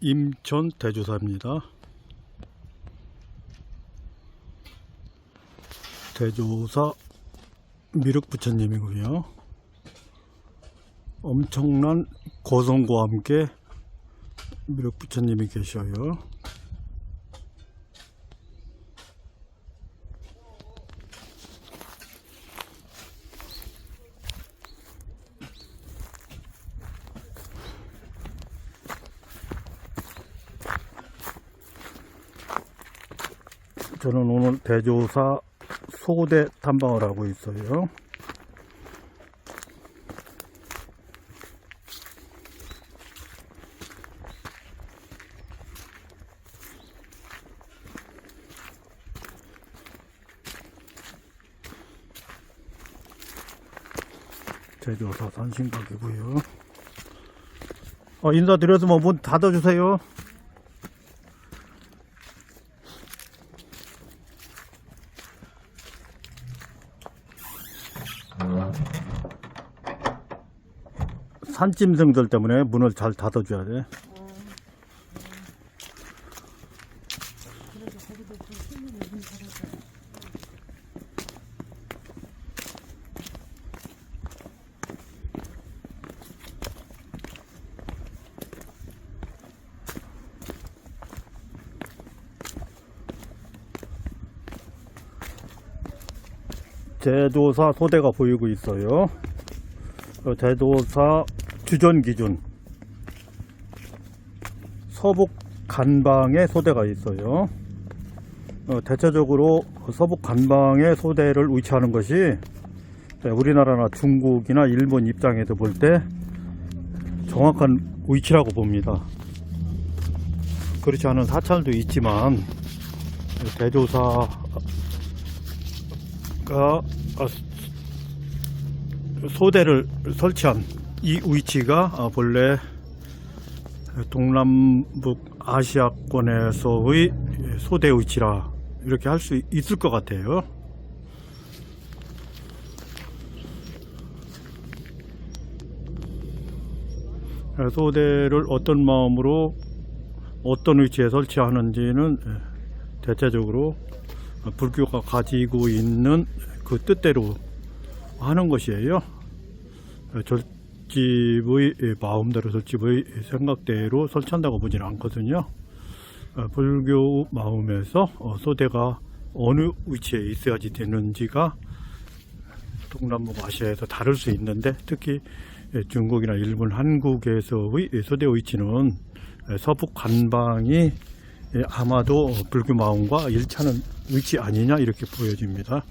임천 대조사입니다. 대조사 미륵 부처님이고요. 엄청난 고성과 함께 미륵 부처님이 계셔요. 저는 오늘 대조사 소대 탐방을 하고 있어요. 제조사 산신각이고요. 어, 인사드려서 문 닫아주세요. 산짐승들 때문에 문을 잘 닫아줘야 돼. 제도사 소대가 보이고 있어요. 어, 대도사 주전 기준 서북 간방에 소대가 있어요. 어, 대체적으로 서북 간방에 소대를 위치하는 것이 네, 우리나라나 중국이나 일본 입장에서 볼 때 정확한 위치라고 봅니다. 그렇지 않은 사찰도 있지만 대조사가 어, 소대를 설치한 이 위치가 어, 본래 동남북 아시아권에서의 소대 위치라 이렇게 할 수 있을 것 같아요. 예, 소대를 어떤 마음으로 어떤 위치에 설치하는지는 예, 대체적으로 불교가 가지고 있는 그 뜻대로 하는 것이에요. 절집의 마음대로 절집의 생각대로 설치한다고 보지는 않거든요. 어, 불교 마음에서 어, 소대가 어느 위치에 있어야지 되는지가 동남북 아시아에서 다를 수 있는데 특히 중국이나 일본, 한국에서의 소대 위치는 서북 관방이 아마도 불교 마음과 일치하는 위치 아니냐 이렇게 보여집니다.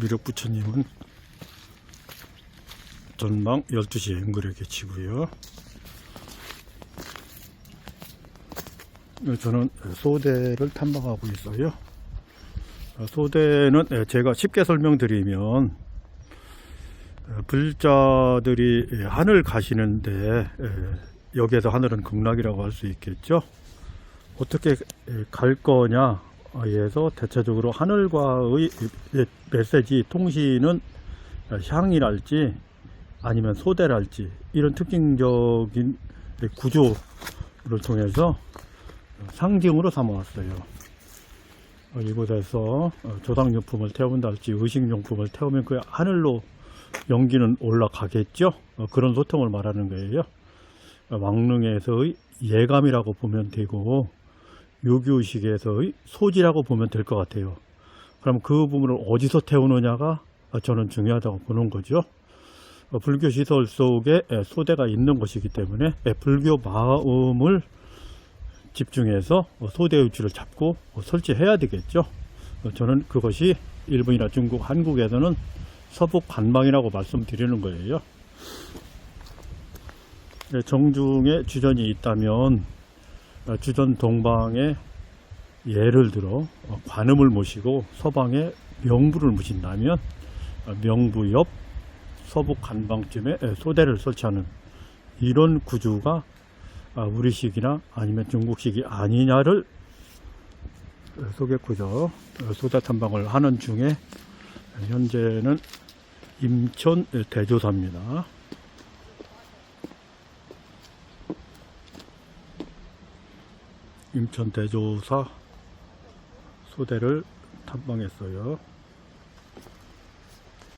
미륵 부처님은 전망 12시에 연결에 계시고요. 저는 소대를 탐방하고 있어요. 소대는 제가 쉽게 설명드리면 불자들이 하늘 가시는데 여기에서 하늘은 극락이라고 할 수 있겠죠. 어떻게 갈 거냐 에서 대체적으로 하늘과의 메시지 통신은 향이랄지 아니면 소대랄지 이런 특징적인 구조를 통해서 상징으로 삼아왔어요. 이곳에서 조상용품을 태운다 할지 의식용품을 태우면 그 하늘로 연기는 올라가겠죠. 그런 소통을 말하는 거예요. 왕릉에서의 예감이라고 보면 되고 요교식에서의 소지라고 보면 될 것 같아요. 그럼 그 부분을 어디서 태우느냐가 저는 중요하다고 보는 거죠. 어, 불교 시설 속에 소대가 있는 것이기 때문에 불교 마음을 집중해서 소대 위치를 잡고 설치해야 되겠죠. 어, 저는 그것이 일본이나 중국, 한국에서는 서북 관방이라고 말씀드리는 거예요. 정중에 주전이 있다면 어, 주전 동방에 예를 들어 어, 관음을 모시고 서방에 명부를 모신다면 어, 명부 옆 서북 간방쯤에 소대를 설치하는 이런 구조가 우리식이나 아니면 중국식이 아니냐를 소개구조 소자 탐방을 하는 중에 현재는 임천 대조사입니다. 임천 대조사 소대를 탐방했어요.